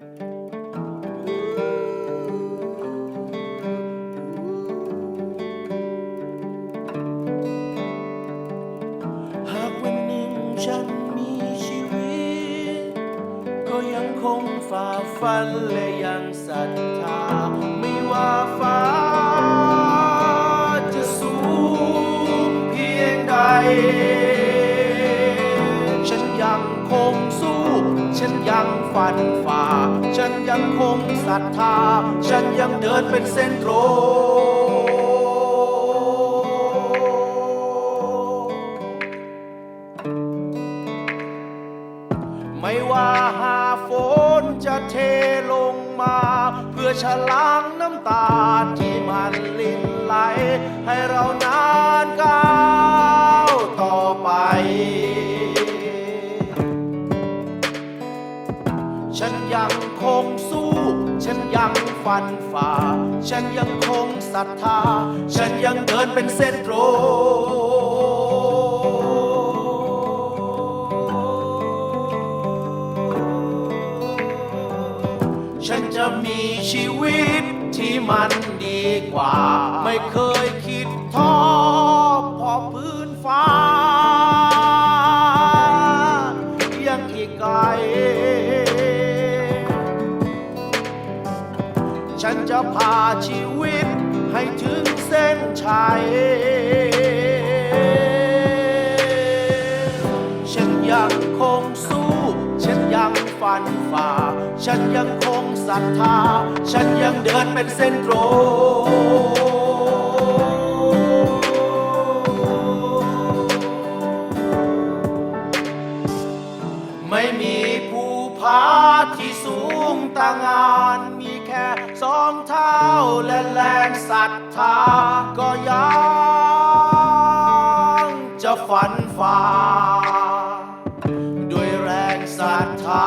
หากวันหนึ่งฉันมีชีวิต ก็ยังคงฝ่าฟันและยังศรัทธา ไม่ว่าฟ้า ยังฝันฝ่า ฉันยังคงศรัทธา ฉันยังเดินเป็นเส้นตรงไม่ว่าหาฝนจะเทลงมา เพื่อฉลางน้ำตาที่มันลินไหล ให้เรา ฉันยังคงสู้ ฉันยังฟันฝ่า ฉันยังคงศรัทธา ฉันยังเดินเป็นเส้นตรงฉันจะมีชีวิตที่มันดีกว่า ไม่เคยคิดท้อเพอพื้นฟ้า ฉันจะพาชีวิตให้ถึงเส้นชัย ฉันยังคงสู้ ฉันยังฟันฝ่า ฉันยังคงศรัทธา ฉันยังเดินเป็นเส้นตรงไม่มีภูผาที่สูงต่างานมี สองเท้าและแรงศรัทธาก็ยังจะฝันฝ่าด้วยแรงศรัทธา